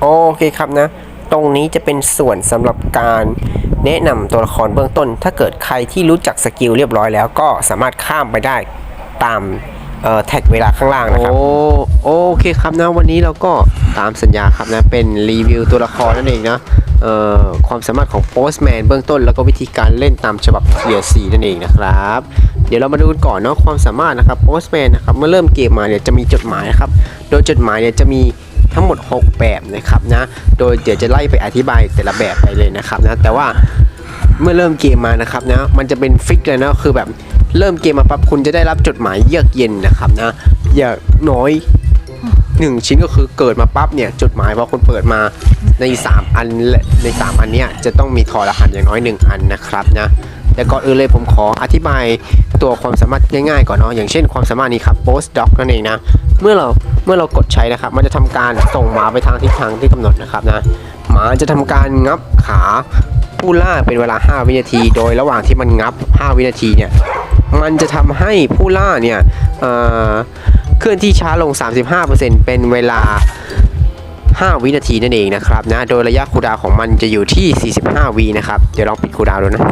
โอเคครับนะ ตรงนี้จะเป็นส่วนสำหรับการแนะนำตัวละครเบื้องต้น ถ้าเกิดใครที่รู้จักสกิลเรียบร้อยแล้วก็สามารถข้ามไปได้ตามแท็กเวลาข้างล่างนะครับ โอ้โอเคครับนะวันนี้เราก็ตามสัญญาครับนะ เป็นรีวิวตัวละครนั่นเองนะเอ่อความสามารถของโปสแมนเบื้องต้น แล้วก็วิธีการเล่นตามฉบับเทียร์นั่นเองนะครับ เดี๋ยวเรามาดูกันก่อนเนาะความสามารถนะครับโปสแมนนะครับเมื่อเริ่มเกมมาเนี่ยจะมีจดหมายนะครับ โดยจดหมายเนี่ยจะมี ทั้งหมด 6 แบบนะครับนะ โดยเดี๋ยวจะไล่ไปอธิบายแต่ละแบบไปเลยนะครับนะ แต่ว่าเมื่อเริ่มเกมมานะครับนะ มันจะเป็นฟิกเลยนะคือแบบเริ่มเกมมาปั๊บคุณจะได้รับจดหมายเยือกเย็นนะครับนะอย่างน้อยหนึ่งชิ้นก็คือเกิดมาปั๊บเนี่ยจดหมายพอคุณเปิดมาใน 3 อันใน 3 อันเนี้ยจะต้องมีทอรหัสอย่างน้อย 1 อันนะครับนะ แต่ก่อนอื่นเลยผมขออธิบายตัวความสามารถง่ายๆก่อนเนาะอย่างเช่นความสามารถนี้ครับ post doc นั่นเองนะเมื่อเราเมื่อเรากดใช้นะครับ มันจะทำการส่งหมาไปทางทิศทางที่กำหนดนะครับนะหมาจะทำการงับขาผู้ล่าเป็นเวลา 5 วินาที โดยระหว่างที่มันงับ 5 วินาทีเนี่ยมันจะทำให้ผู้ล่าเนี่ยเอ่อเคลื่อนที่ช้าลง 35%เป็นเวลา 5 วินาทีนั่นเองนะครับนะโดยระยะคูดาวของมันจะอยู่ที่ 45 วินะครับ เดี๋ยวลองปิดคูดาวดูนะ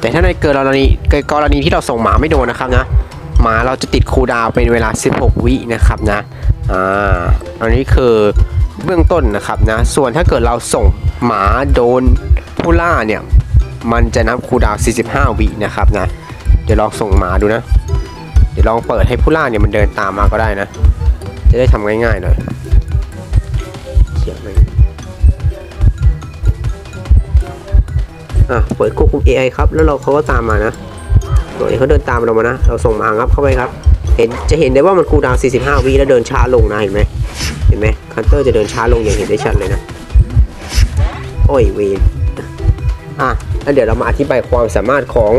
แต่ถ้าในเกิดกรณีเกิดกรณีที่เราส่งหมาไม่โดนนะครับนะหมาเราจะติดคูดาวเป็นเวลา 16 วินะครับนะอ่าอันนี้คือเบื้องต้นนะครับนะ ส่วนถ้าเกิดเราส่งหมาโดนผู้ล่าเนี่ย มันจะนับคูดาว 45 วินะครับนะ เดี๋ยวลองส่งหมาดูนะ เดี๋ยวลองเปิดให้ผู้ล่าเนี่ยมันเดินตามมาก็ได้นะ จะได้ทำง่ายๆหน่อย อะเปิดควบคุม AI ครับ แล้วเราเขาก็ตามมานะตัวนี้เขาเดินตามเรามานะ เราส่งมางับเข้าไปครับ เห็นจะเห็นได้ว่ามันคูดาว 45 วิแล้วเดินช้าลงนะ เห็นไหมเห็นไหมคันเตอร์จะเดินช้าลงอย่างเห็นได้ชัดเลยนะ โอ้ยเวนอะแล้วเดี๋ยวเรามาอธิบายความสามารถของ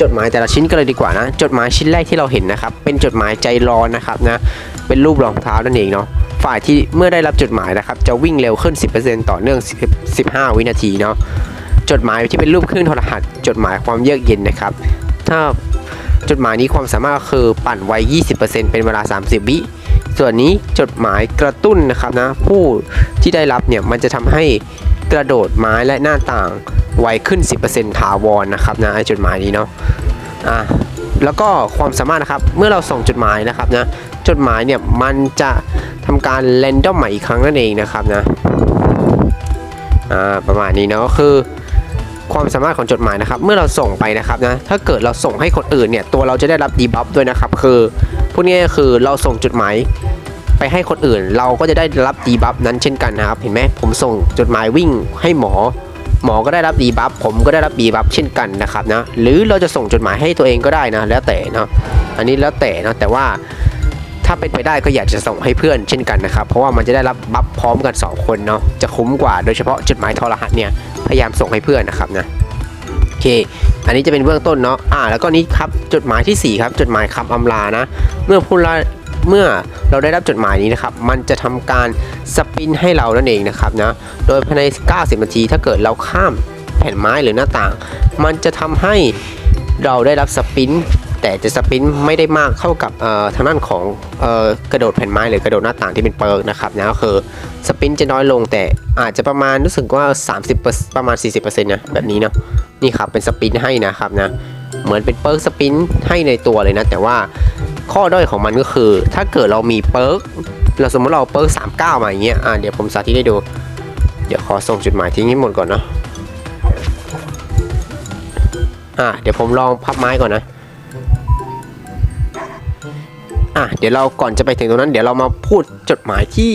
จดหมายแต่ละชิ้นกันเลยดีกว่านะ จดหมายชิ้นแรกที่เราเห็นนะครับ เป็นจดหมายใจร้อนนะครับนะ เป็นรูปรองเท้านั่นเองเนาะ ฝ่ายที่เมื่อได้รับจดหมายนะครับ จะวิ่งเร็วขึ้น 10%ต่อเนื่อง 15 วินาทีเนาะ จดหมายที่เป็นรูปเครื่องโทรหัส จดหมายความเยือกเย็นนะครับ ถ้าจดหมายนี้ความสามารถคือปั่นไว 20%เป็นเวลา 30 วิส่วนนี้จดหมายกระตุ้นนะครับนะผู้ที่ได้รับเนี่ยมันจะทำให้กระโดดไม้และหน้าต่างไวขึ้น 10%ถาวรนะครับนะไอจดหมายนี้เนาะอะแล้วก็ความสามารถนะครับเมื่อเราส่งจดหมายนะครับนะจดหมายเนี่ยมันจะทำการแรนดอมใหม่อีกครั้งนั่นเองนะครับนะอ่าประมาณนี้เนาะคือ ความสามารถของจดหมายนะครับ เมื่อเราส่งไปนะครับนะ ถ้าเกิดเราส่งให้คนอื่นเนี่ยตัวเราจะได้รับดีบัฟด้วยนะครับ คือพูดง่ายๆคือเราส่งจดหมายไปให้คนอื่น เราก็จะได้รับดีบัฟนั้นเช่นกันนะครับ เห็นไหมผมส่งจดหมายวิ่งให้หมอ หมอก็ได้รับดีบัฟผมก็ได้รับดีบัฟเช่นกันนะครับนะ หรือเราจะส่งจดหมายให้ตัวเองก็ได้นะ แล้วแต่เนาะอันนี้แล้วแต่เนาะแต่ว่า ถ้าเป็นไปได้ก็อยากจะส่งให้เพื่อนเช่นกันนะครับ เพราะว่ามันจะได้รับบัฟพร้อมกัน 2 คนเนาะ จะคุ้มกว่า โดยเฉพาะจดหมายทรหัสเนี่ย พยายามส่งให้เพื่อนนะครับนะ โอเค อันนี้จะเป็นเบื้องต้นเนาะ อ่า แล้วก็นี้ครับ จดหมายทีสี่4 ครับ จดหมายคำอำลานะ เมื่อผู้ละเมื่อเราได้รับจดหมายนี้นะครับ มันจะทำการสปินให้เรานั่นเองนะครับนะ โดยภายใน 90 นาที ถ้าเกิดเราข้ามแผ่นไม้หรือหน้าต่าง มันจะทำให้เราได้รับสปิน แต่จะสปินไม่ได้มากเท่ากับทางด้านของอกระโดดแผ่นไม้หรือกระโดดหน้าต่างที่เป็นเปิร์กนะครับนะก็คือสปินจะน้อยลงแต่อาจจะประมาณรู้สึกว่า 30 ประมาณ 40%นะแบบนี้เนาะนี่ครับเป็นสปินให้นะครับนะเหมือนเป็นเปิร์กสปินให้ในตัวเลยนะแต่ว่าข้อด้อยของมันก็คือ ถ้าเกิดเรามีเปิร์กเราสมมติเราเปิร์ก39 มาอย่างเงี้ยอะเดี๋ยวผมสาธิตให้ดู เดี๋ยวขอส่งจุดหมายทิ้งให้หมดก่อนเนาะอะเดี๋ยวผมลองพับไม้ก่อนนะ อะเดี๋ยวเราก่อนจะไปถึงตรงนั้น เดี๋ยวเรามาพูดจดหมายที่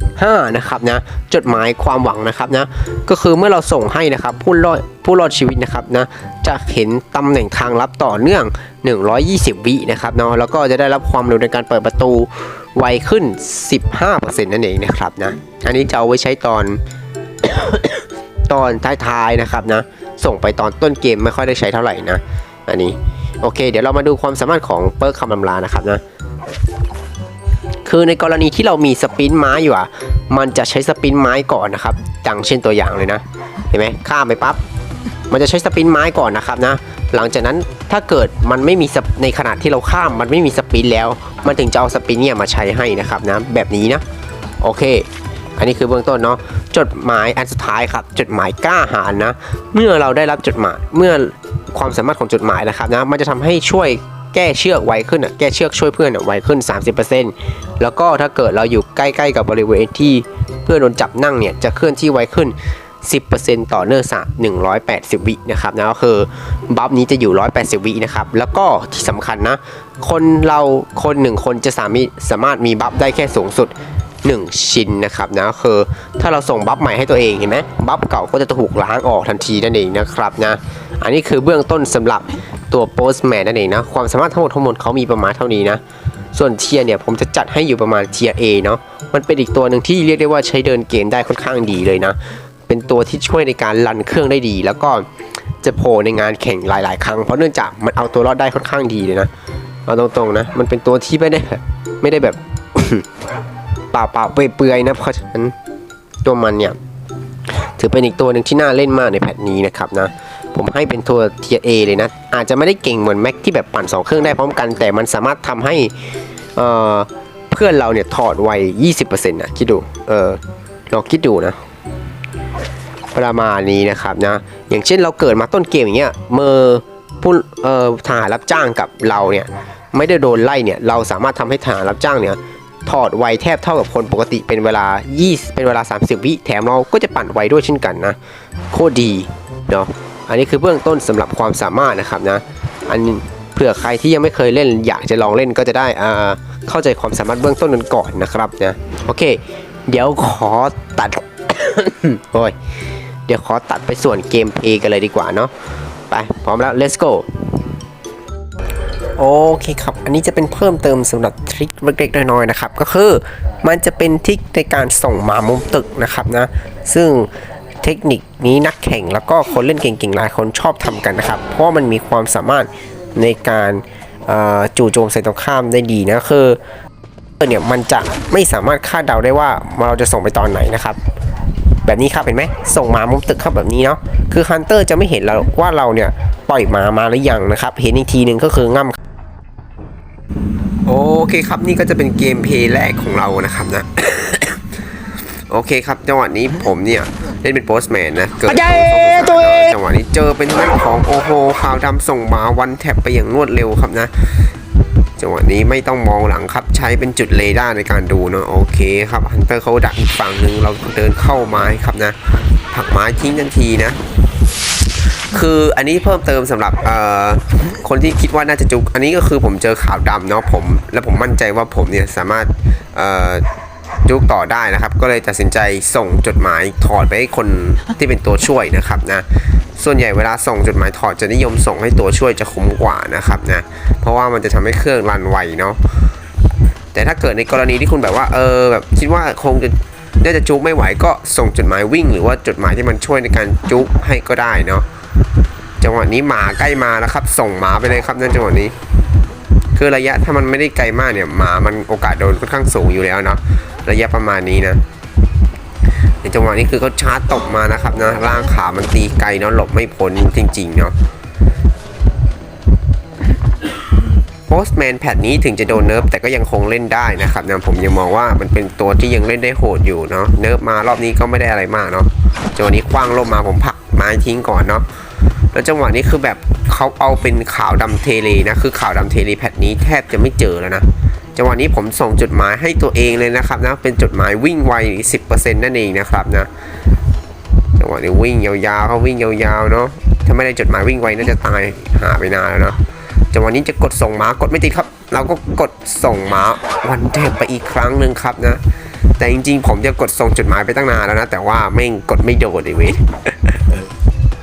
5 นะครับนะจดหมายความหวังนะครับนะก็คือเมื่อเราส่งให้นะครับผู้รอดผู้รอดชีวิตนะครับนะจะเห็นตำแหน่งทางลับต่อเนื่อง 120 วินะครับเนาะแล้วก็จะได้รับความเร็วในการเปิดประตูไวขึ้น 15%นั่นเองนะครับนะอันนี้จะเอาไว้ใช้ตอนตอนท้ายๆนะครับนะส่งไปตอนต้นเกมไม่ค่อยได้ใช้เท่าไหร่นะอันนี้โอเค เดี๋ยวเรามาดูความสามารถของเปิร์คคำลำลานะครับนะ คือในกรณีที่เรามีสปินไม้อยู่อะ มันจะใช้สปินไม้ก่อนนะครับดังเช่นตัวอย่างเลยนะ เห็นไหมข้ามไปปั๊บ มันจะใช้สปินไม้ก่อนนะครับนะ หลังจากนั้นถ้าเกิดมันไม่มีในขณะที่เราข้ามมันไม่มีสปินแล้ว มันถึงจะเอาสปินเนี่ยมาใช้ให้นะครับนะ แบบนี้นะ โอเค อันนี้คือเบื้องต้นเนาะ จดหมายอันสุดท้ายครับ จดหมายกล้าหาญนะ เมื่อเราได้รับจดหมาย เมื่อความสามารถของจดหมายนะครับนะ มันจะทำให้ช่วย แก้เชือกไวขึ้นอะแก้เชือกช่วยเพื่อนอะไวขึ้น 30%แล้วก็ถ้าเกิดเราอยู่ใกล้ๆกับบริเวณที่เพื่อนโดนจับนั่งเนี่ยจะเคลื่อนที่ไวขึ้น 10%ต่อเนื่องสะ180 วินะครับนะก็คือบัฟนี้จะอยู่ 180 วินะครับแล้วก็ที่สำคัญนะคนเราคนหนึ่งคนจะสามารถสามารถมีบัฟได้แค่สูงสุด 1 ชิ้นนะครับนะคือถ้าเราส่งบัฟใหม่ให้ตัวเองเห็นไหมบัฟเก่าก็จะถูกล้างออกทันทีนั่นเองนะครับนะอันนี้คือเบื้องต้นสำหรับตัวโปสแมนนั่นเองนะความสามารถทั้งหมดทั้งหมดเขามีประมาณเท่านี้นะส่วนเทียร์เนี่ยผมจะจัดให้อยู่ประมาณเทียร์ A เนาะมันเป็นอีกตัวหนึ่งที่เรียกได้ว่าใช้เดินเกมได้ค่อนข้างดีเลยนะ เป็นตัวที่ช่วยในการรันเครื่องได้ดี แล้วก็จะโผล่ในงานแข่งหลาย ๆ ครั้งเพราะเนื่องจากมันเอาตัวรอดได้ค่อนข้างดีเลยนะเอาตรงๆนะ มันเป็นตัวที่ไม่ได้ไม่ได้แบบ เปล่าเปล่าเปื่อยๆนะเพราะฉะนั้นตัวมันเนี่ยถือเป็นอีกตัวหนึ่งที่น่าเล่นมากในแพทนี้นะครับนะผมให้เป็นตัวเทียเอเลยนะ อาจจะไม่ได้เก่งเหมือนแม็กที่แบบปั่น 2 เครื่องได้พร้อมกัน แต่มันสามารถทำให้เเพื่อนเราเนี่ยถอดไว 20%นะคิดดู เออลองคิดดูนะ ประมาณนี้นะครับนะ อย่างเช่นเราเกิดมาต้นเกมอย่างเงี้ยเมื่อผู้เอ่อทหารรับจ้างกับเราเนี่ยไม่ได้โดนไล่เนี่ยเราสามารถทำให้ทหารรับจ้างเนี่ย ถอดไวแทบเท่ากับคนปกติเป็นเวลา 20 เป็นเวลา 30 วิแถมเราก็จะปั่นไวด้วยเช่นกันนะ โคตรดีเนาะอันนี้คือเบื้องต้นสำหรับความสามารถนะครับนะ อันเผื่อใครที่ยังไม่เคยเล่นอยากจะลองเล่นก็จะได้อ่าเข้าใจความสามารถเบื้องต้นกันก่อนนะครับนะโอเค เดี๋ยวขอตัดโอ้ยเดี๋ยวขอตัดไปส่วนเกมเพย์กันเลยดีกว่าเนาะไปพร้อมแล้ว let's go โอเคครับ อันนี้จะเป็นเพิ่มเติมสำหรับทริคเล็กๆน้อยๆนะครับ ก็คือมันจะเป็นทริคในการส่งหมามุมตึกนะครับนะ ซึ่งเทคนิคนี้นักแข่งแล้วก็คนเล่นเก่งๆหลายคนชอบทำกันนะครับ เพราะมันมีความสามารถในการจู่โจมใส่ตรงข้ามได้ดีนะคือเนี่ยมันจะไม่สามารถคาดเดาได้ว่าเราจะส่งไปตอนไหนนะครับ แบบนี้ครับเห็นไหมส่งหมามุมตึกครับแบบนี้เนาะคือฮันเตอร์จะไม่เห็นเราว่าเราเนี่ยปล่อยหมามาหรือยังนะครับ เห็นอีกทีหนึ่งก็คือง่ำ โอเคครับนี่ก็จะเป็นเกมเพลย์แรกของเรานะครับนะ โอเคครับจังหวะนี้ผมเนี่ยเล่นเป็นโปสแมนนะ เกิดจังหวะนี้เจอเป็นทางด้านของโอโหขาวดำส่งมาวันแท็บไปอย่างรวดเร็วครับนะจังหวะนี้ไม่ต้องมองหลังครับใช้เป็นจุดเรดาร์ในการดูเนาะโอเคครับฮันเตอร์เขาดักอีกฝั่งหนึ่งเราเดินเข้าไม้ครับนะผลักไม้ทิ้งทันทีนะ คืออันนี้เพิ่มเติมสำหรับคนที่คิดว่าน่าจะจุก อันนี้ก็คือผมเจอขาวดำเนาะผม แล้วผมมั่นใจว่าผมเนี่ยสามารถจุกต่อได้นะครับ ก็เลยตัดสินใจส่งจดหมายถอดไปให้คนที่เป็นตัวช่วยนะครับนะส่วนใหญ่เวลาส่งจดหมายถอดจะนิยมส่งให้ตัวช่วยจะคุ้มกว่านะครับนะเพราะว่ามันจะทำให้เครื่องรันไวเนาะแต่ถ้าเกิดในกรณีที่คุณแบบว่าเออแบบคิดว่าคงจะน่าจะจุกไม่ไหวก็ส่งจดหมายวิ่ง หรือว่าจดหมายที่มันช่วยในการจุกให้ก็ได้เนาะ จังหวะนี้หมาใกล้มาแล้วครับ ส่งหมาไปเลยครับนั่นจังหวะนี้ คือระยะถ้ามันไม่ได้ไกลมากเนี่ยหมามันโอกาสโดนค่อนข้างสูงอยู่แล้วเนาะระยะประมาณนี้นะในจังหวะนี้คือเขาชาร์จตกมานะครับนะร่างขามันตีไกลเนาะหลบไม่พ้นจริงๆเนาะโพสแมนแพทนี้ถึงจะโดนเนิร์ฟแต่ก็ยังคงเล่นได้นะครับนะผมยังมองว่ามันเป็นตัวที่ยังเล่นได้โหดอยู่เนาะเนิร์ฟมารอบนี้ก็ไม่ได้อะไรมากเนาะจังหวะนี้คว้างลมมาผมผักไม้ทิ้งก่อนเนาะ แล้วจังหวะนี้คือแบบเขาเอาเป็นขาวดำเทเลนะ คือขาวดำเทเลแพทนี้แทบจะไม่เจอแล้วนะ จังหวะนี้ผมส่งจดหมายให้ตัวเองเลยนะครับนะ เป็นจดหมายวิ่งไว 10%นั่นเองนะครับนะ จังหวะนี้วิ่งยาวๆเขาวิ่งยาวๆเนาะ ถ้าไม่ได้จดหมายวิ่งไวน่าจะตายหาไปนานแล้วเนาะ จังหวะนี้จะกดส่งหมากดไม่ติดครับ เราก็กดส่งหมาวันแทบไปอีกครั้งหนึ่งครับนะแต่จริงๆ ผมจะกดส่งจดหมายไปตั้งนานแล้วนะ แต่ว่าไม่กดไม่โดดเลยเว้ย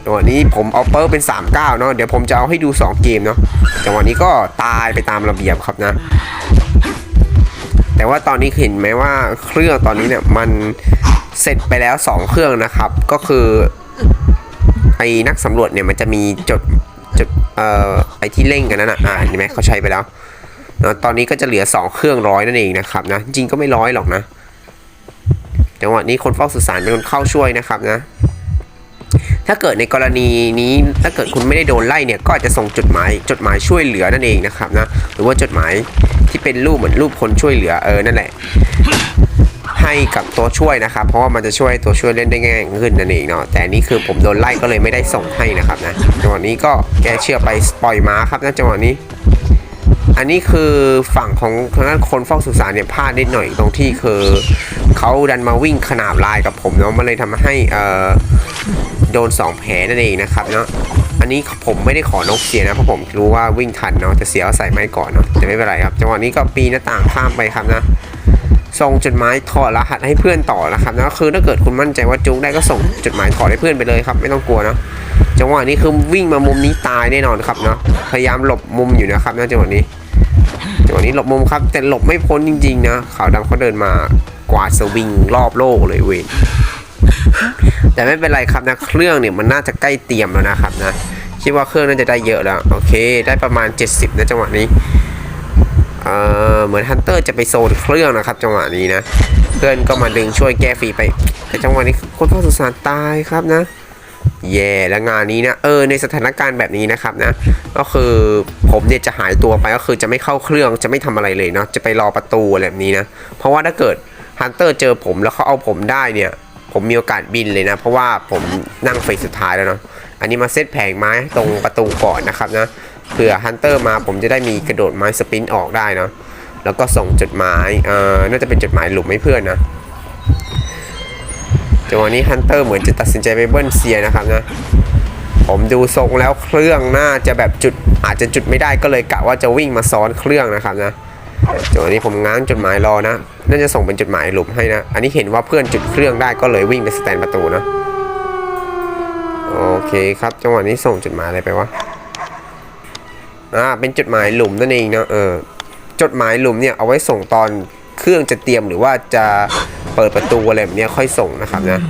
จังหวะนี้ผมเอาเปิร์เป็น 39 เนาะเดี๋ยวผมจะเอาให้ดู 2 เกมเนาะจังหวะนี้ก็ตายไปตามระเบียบครับนะ แต่ว่าตอนนี้เห็นไหมว่าเครื่องตอนนี้เนี่ยมันเสร็จไปแล้ว 2 เครื่องนะครับ ก็คือไอ้นักสำรวจเนี่ยมันจะมีจดจดเอ่อไอ้ที่เร่งกันนั่นนะอ่าเห็นไหมเขาใช้ไปแล้วนะตอนนี้ก็จะเหลือ 2 เครื่องร้อยนั่นเองนะครับนะจริงก็ไม่ร้อยหรอกนะจังหวะนี้คนเฝ้าสื่อสารเป็นคนเข้าช่วยนะครับนะ ถ้าเกิดในกรณีนี้ถ้าเกิดคุณไม่ได้โดนไล่เนี่ยก็อาจจะส่งจดหมายจดหมายช่วยเหลือนั่นเองนะครับนะหรือว่าจดหมายที่เป็นรูปเหมือนรูปคนช่วยเหลือเออนั่นแหละ ให้กับตัวช่วยนะครับ เพราะว่ามันจะช่วยตัวช่วยเล่นได้ง่ายขึ้นนั่นเองเนาะแต่นี่คือผมโดนไล่ก็เลยไม่ได้ส่งให้นะครับนะจังหวะนี้ก็แกเชื่อไปปล่อยม้าครับนะจังหวะนี้อันนี้คือฝั่งของทางด้านคนเฝ้าสุสานเนี่ยพลาดนิดหน่อยตรงที่คือเขาดันมาวิ่งขนาบลายกับผมเนาะมันเลยทำให้เอ่อ โดนสองแผลนั่นเองนะครับเนาะอันนี้ผมไม่ได้ขอนกเสียนะเพราะผมรู้ว่าวิ่งทันเนาะแต่เสียเอาใส่ไม้ก่อนเนาะแต่ไม่เป็นไรครับจังหวะนี้ก็ปีหน้าต่างข้ามไปครับนะส่งจดหมายถอดรหัสให้เพื่อนต่อนะครับนะคือถ้าเกิดคุณมั่นใจว่าจุกได้ก็ส่งจดหมายถอดให้เพื่อนไปเลยครับ ไม่ต้องกลัวเนาะจังหวะนี้คือวิ่งมามุมนี้ตายแน่นอนครับเนาะพยายามหลบมุมอยู่นะครับนะจังหวะนี้จังหวะนี้หลบมุมครับ แต่หลบไม่พ้นจริงๆนะขาวดำเขาเดินมากวาดสวิงรอบโลกเลยเวน แต่ไม่เป็นไรครับนะเครื่องเนี่ยมันน่าจะใกล้เตรียมแล้วนะครับนะคิดว่าเครื่องน่าจะได้เยอะแล้ว โอเค ได้ประมาณ 70 นะจังหวะนี้เอ่อเหมือนฮันเตอร์จะไปโซนเครื่องนะครับ จังหวะนี้นะ เพื่อนก็มาดึงช่วยแก้ฟรีไป แต่จังหวะนี้คนเฝ้าสุสานตายครับนะแย่แล้วงานนี้นะเออในสถานการณ์แบบนี้นะครับนะ ก็คือผมเนี่ยจะหายตัวไปก็คือจะไม่เข้าเครื่องจะไม่ทำอะไรเลยเนาะจะไปรอประตูอะไรแบบนี้นะ เพราะว่าถ้าเกิดฮันเตอร์เจอผมแล้วเขาเอาผมได้เนี่ย ผมมีโอกาสบินเลยนะ เพราะว่าผมนั่งเฟสสุดท้ายแล้วเนาะอันนี้มาเซตแผงไม้ตรงประตูก่อนนะครับนะเผื่อฮันเตอร์มาผมจะได้มีกระโดดไม้สปรินต์ออกได้เนาะแล้วก็ส่งจดหมายเอ่อน่าจะเป็นจดหมายหลุมให้เพื่อนนะจังหวะนี้ฮันเตอร์เหมือนจะตัดสินใจไปเบิ้ลเซียนะครับนะผมดูทรงแล้วเครื่องน่าจะแบบจุดอาจจะจุดไม่ได้ก็เลยกะว่าจะวิ่งมาซ้อนเครื่องนะครับนะ จังหวะนี้ผมง้างจดหมายรอนะ น่าจะส่งเป็นจดหมายหลุมให้นะ อันนี้เห็นว่าเพื่อนจุดเครื่องได้ก็เลยวิ่งไปสแตนประตูนะโอเคครับ จังหวะนี้ส่งจดหมายอะไรไปวะ อ่า เป็นจดหมายหลุมนั่นเองนะเออ จดหมายหลุมเนี่ยเอาไว้ส่งตอนเครื่องจะเตรียมหรือว่าจะเปิดประตูอะไรแบบนี้ค่อยส่งนะครับนะ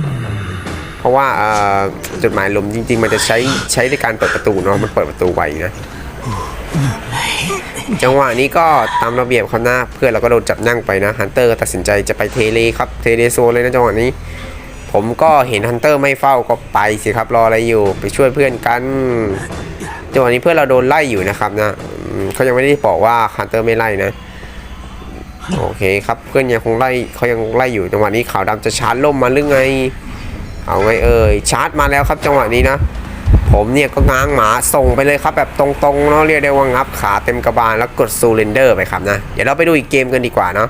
เพราะว่าเอ่อจดหมายหลุมจริง ๆ มันจะใช้ใช้ในการเปิดประตูเนาะ มันเปิดประตูไวนะ จังหวะนี้ก็ตามระเบียบครับนะเพื่อนเราก็โดนจับนั่งไปนะฮันเตอร์ตัดสินใจจะไปเทเลครับเทเลโซเลยนะจังหวะนี้ ผมก็เห็นฮันเตอร์ไม่เฝ้าก็ไปสิครับรออะไรอยู่ ไปช่วยเพื่อนกันจังหวะนี้เพื่อนเราโดนไล่อยู่นะครับนะเขายังไม่ได้บอกว่าฮันเตอร์ไม่ไล่นะโอเคครับเพื่อนยังคงไล่เขายังไล่อยู่จังหวะนี้ขาวดำจะชาร์จล่มมาหรือไง เอาไงเอ่ยชาร์จมาแล้วครับจังหวะนี้นะ ผมเนี่ยก็ง้างหมาส่งไปเลยครับแบบตรงๆเนาะเรียกได้ว่างับขาเต็มกระบาลแล้วกดซูเรนเดอร์ไปครับนะ เดี๋ยวเราไปดูอีกเกมกันดีกว่าเนาะ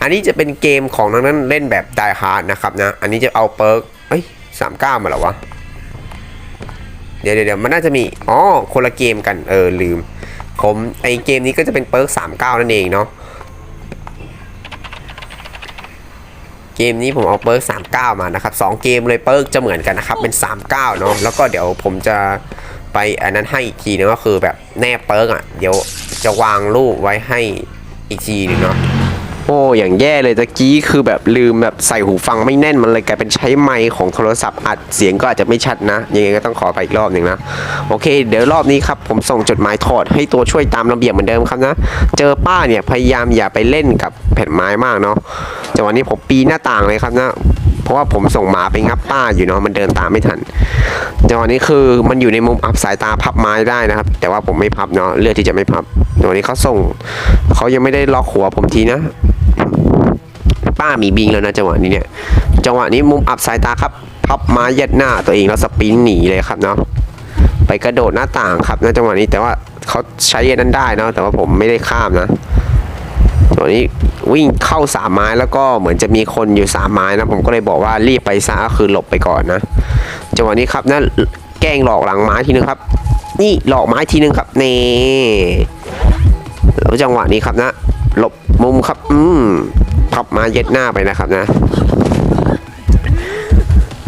อันนี้จะเป็นเกมของทางนั้นเล่นแบบไดฮาร์ดนะครับนะ อันนี้จะเอาเปิร์กเอ้ยสามเก้ามาแล้วะเดี๋ยวเดี๋ยวเดี๋ยวมันน่าจะมี อ๋อ คนละเกมกัน เออลืม ผมไอเกมนี้ก็จะเป็นเปิร์กสามเก้านั่นเองเนาะ เกมนี้ผมเอาเปิร์ก39 มานะครับสองเกมเลยเปิร์กจะเหมือนกันนะครับเป็น 39 เนาะแล้วก็เดี๋ยวผมจะไปอันนั้นให้อีกทีนึงก็คือแบบแนบเปิร์กอะเดี๋ยวจะวางรูปไว้ให้อีกทีนึงเนาะ อ้อย่างแย่เลยตะกี้คือแบบลืมแบบใส่หูฟังไม่แน่นมันเลยกลายเป็นใช้ไมค์ของโทรศัพท์อัดเสียงก็อาจจะไม่ชัดนะ ยังไงก็ต้องขอไปอีกรอบหนึ่งนะ โอเค เดี๋ยวรอบนี้ครับ ผมส่งจดหมายถอดให้ตัวช่วยตามระเบียบเหมือนเดิมครับนะ เจอป้าเนี่ยพยายามอย่าไปเล่นกับแผ่นไม้มากเนาะจังหวะนี้ผมปีหน้าต่างเลยครับนะเพราะว่าผมส่งหมาไปงับป้าอยู่เนาะมันเดินตามไม่ทันจังหวะนี้คือมันอยู่ในมุมอับสายตาพับไม้ได้นะครับ แต่ว่าผมไม่พับเนาะเลือกที่จะไม่พับจังหวะนี้เขาส่งเขายังไม่ได้ล็อกหัวผมทีนะ ป้ามีบิงแล้วนะจังหวะนี้เนี่ย จังหวะนี้มุมอับสายตาครับ พับไม้ยัดหน้าตัวเองแล้วสปินหนีเลยครับเนาะ ไปกระโดดหน้าต่างครับนะจังหวะนี้แต่ว่าเขาใช้อันนั้นได้เนาะแต่ว่าผมไม่ได้ข้ามนะตัวนี้วิ่งเข้าสามไม้แล้วก็เหมือนจะมีคนอยู่สามไม้นะผมก็เลยบอกว่ารีบไปซะคือหลบไปก่อนนะจังหวะนี้ครับนะแกล้งหลอกหลังไม้ทีนึงครับ นี่หลอกไม้ทีนึงครับเน่แล้วจังหวะนี้ครับนะ หลบมุมครับ อืม พับม้เย็ดหน้าไปนะครับนะ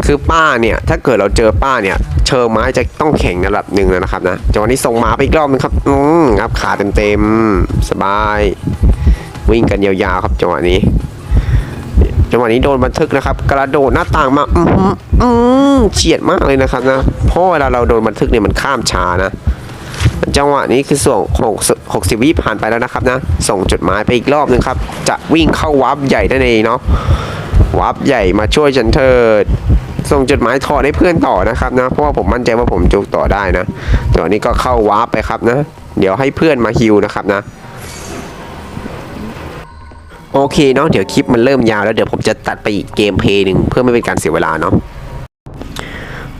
คือป้าเนี่ย ถ้าเกิดเราเจอป้าเนี่ย เชิงไม้จะต้องแข็งระดับหนึ่งแล้วนะครับนะจังหวะนี้ส่งหมาไปอีกรอบนึงครับอืมงับขาเต็มๆสบาย วิ่งกันยาวๆครับจังหวะนี้จังหวะนี้โดนบันทึกนะครับ กระโดดหน้าต่างมาอืมอืมเฉียดมากเลยนะครับนะเพราะเวลาเราโดนบันทึกเนี่ยมันข้ามช้านะ จังหวะนี้คือส่งหกสิบวิผ่านไปแล้วนะครับนะ ส่งจดหมายไปอีกรอบนึงครับ จะวิ่งเข้าวับใหญ่นั่นเองเนาะวับใหญ่มาช่วยฉันเถิดส่งจดหมายถอดให้เพื่อนต่อนะครับนะ เพราะว่าผมมั่นใจว่าผมจุกต่อได้นะตอนนี้ก็เข้าวาร์ปไปครับนะ เดี๋ยวให้เพื่อนมาฮิวนะครับนะโอเคเนาะเดี๋ยวคลิปมันเริ่มยาวแล้วเดี๋ยวผมจะตัดไปอีกเกมเพย์หนึ่งเพื่อไม่เป็นการเสียเวลาเนาะ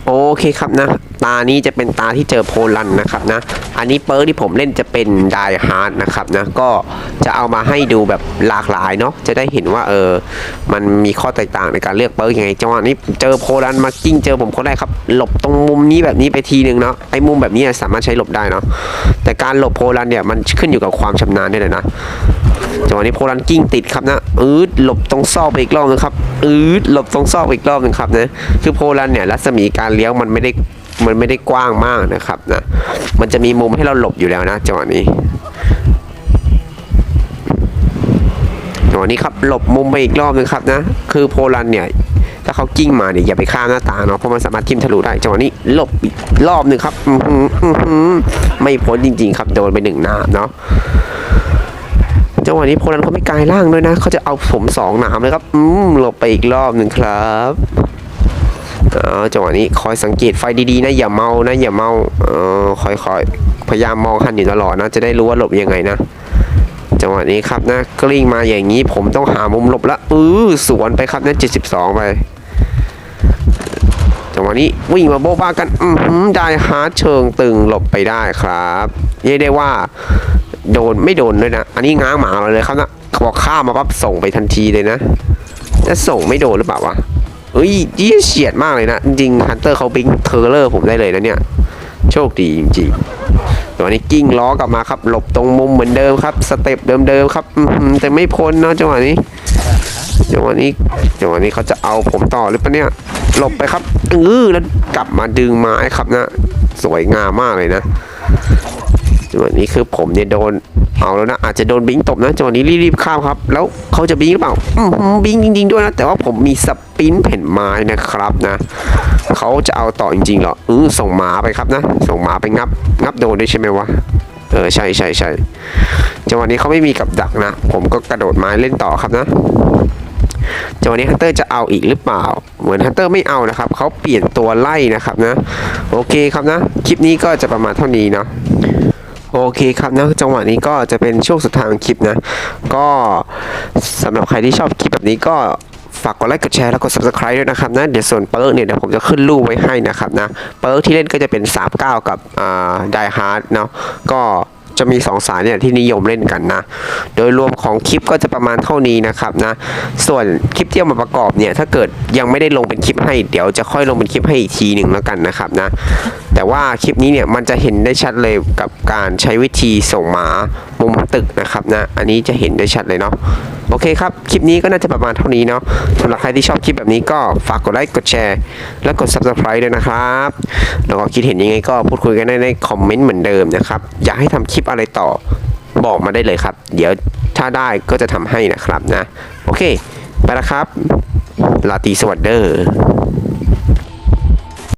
โอเคครับนะ ตานี้จะเป็นตาที่เจอโพลันนะครับนะ อันนี้เปิร์กที่ผมเล่นจะเป็นไดฮาร์ดนะครับนะ ก็จะเอามาให้ดูแบบหลากหลายเนาะ จะได้เห็นว่าเออ มันมีข้อแตกต่างในการเลือกเปิร์กยังไง จังหวะนี้เจอโพลันมากิ้งเจอผมคนแรกครับ หลบตรงมุมนี้แบบนี้ไปทีหนึ่งเนาะ ไอ้มุมแบบนี้สามารถใช้หลบได้เนาะ แต่การหลบโพลันเนี่ยมันขึ้นอยู่กับความชำนาญด้วยเลยนะจังหวะนี้โพลันกิ้งติดครับนะอืดหลบตรงซอกไปอีกรอบนึงครับอืดหลบตรงซอกไปอีกรอบนึงครับนะ คือโพลันเนี่ยรัศมีการเลี้ยวมันไม่ได้มันไม่ได้กว้างมากนะครับนะมันจะมีมุมให้เราหลบอยู่แล้วนะจังหวะนี้จังหวะนี้ครับหลบมุมไปอีกรอบนึงครับนะ คือโพลันเนี่ยถ้าเขากิ้งมาเนี่ยอย่าไปข้ามหน้าต่างเนาะเพราะมันสามารถทิ่มทะลุได้จังหวะนี้หลบอีกรอบหนึ่งครับอื้อหืออื้อหือไม่พ้นจริง ๆ ครับโดนไปหนึ่งหน้าเนาะจังหวะนี้โพลันเขาไม่กลายร่างด้วยนะเขาจะเอาผมสองหนามเลยครับ อืมหลบไปอีกรอบหนึ่งครับ จังหวะนี้คอยสังเกตไฟดีๆนะอย่าเมานะอย่าเมาเออคอยคอยพยายามมองหันอยู่ตลอดนะ จะได้รู้ว่าหลบยังไงนะ จังหวะนี้ครับนะกลิ้งมาอย่างนี้ผมต้องหามุมหลบละอือสวนไปครับนะ72 ไป จังหวะนี้วิ่งมาโบ๊ะบ้ากันอือหือได้ฮาร์ดเชิงตึงหลบไปได้ครับเรียกได้ว่า โดนไม่โดนด้วยนะ อันนี้ง้างหมามาเลยครับนะบอกข้ามมาปั๊บส่งไปทันทีเลยนะจะส่งไม่โดนหรือเปล่าวะ เอ้ยยี่เฉียดมากเลยนะ จริงฮันเตอร์เขาบิงเทอร์เลอร์ผมได้เลยนะเนี่ย โชคดีจริงๆตัวนี้กิ้งล้อกลับมาครับ หลบตรงมุมเหมือนเดิมครับ สเต็ปเดิมๆครับแต่ไม่พ้นเนาะจังหวะนี้จังหวะนี้จังหวะนี้เขาจะเอาผมต่อหรือเปล่าเนี่ย หลบไปครับเออแล้วกลับมาดึงไม้ครับนะ สวยงามมากเลยนะ จังหวะนี้คือผมเนี่ยโดนเอาแล้วนะอาจจะโดนบิงตบนะจังหวะนี้รีบๆข้ามครับ แล้วเขาจะบิงหรือเปล่าอือหือบิงจริงๆด้วยนะ แต่ว่าผมมีสปินแผ่นไม้นะครับนะเขาจะเอาต่อจริงๆเหรอเออส่งหมาไปครับนะ ส่งหมาไปงับ งับโดนด้วยใช่ไหมวะเออใช่ใช่ใช่จังหวะนี้เขาไม่มีกับดักนะ ผมก็กระโดดไม้เล่นต่อครับนะจังหวะนี้ฮันเตอร์จะเอาอีกหรือเปล่า เหมือนฮันเตอร์ไม่เอานะครับเขาเปลี่ยนตัวไล่นะครับนะ โอเคครับนะ คลิปนี้ก็จะประมาณเท่านี้เนาะ โอเคครับนะจังหวะนี้ก็จะเป็นช่วงสุดท้ายของคลิปนะ ก็สำหรับใครที่ชอบคลิปแบบนี้ก็ฝากกดไลค์กดแชร์แล้วกด subscribe ด้วยนะครับนะเดี๋ยวส่วนเปิร์กเนี่ยเดี๋ยวผมจะขึ้นรูปไว้ให้นะครับนะเปิร์กที่เล่นก็จะเป็น 39 กับอ่าไดฮาร์ดเนาะก็ จะมี 2 สายเนี่ยที่นิยมเล่นกันนะ โดยรวมของคลิปก็จะประมาณเท่านี้นะครับนะ ส่วนคลิปที่เอามาประกอบเนี่ยถ้าเกิดยังไม่ได้ลงเป็นคลิปให้เดี๋ยวจะค่อยลงเป็นคลิปให้อีกทีหนึ่งแล้วกันนะครับนะ แต่ว่าคลิปนี้เนี่ยมันจะเห็นได้ชัดเลยกับการใช้วิธีส่งหมามุมตึกนะครับนะ อันนี้จะเห็นได้ชัดเลยเนาะโอเคครับ คลิปนี้ก็น่าจะประมาณเท่านี้เนาะสำหรับใครที่ชอบคลิปแบบนี้ก็ฝากกดไลค์กดแชร์ และกด subscribe ด้วยนะครับ แล้วก็คิดเห็นยังไงก็พูดคุยกันได้ในคอมเมนต์เหมือนเดิมนะครับ อยากให้ทำคลิปอะไรต่อบอกมาได้เลยครับ เดี๋ยวถ้าได้ก็จะทำให้นะครับนะ โอเค ไปแล้วครับลาตีสวัสดีเดอร์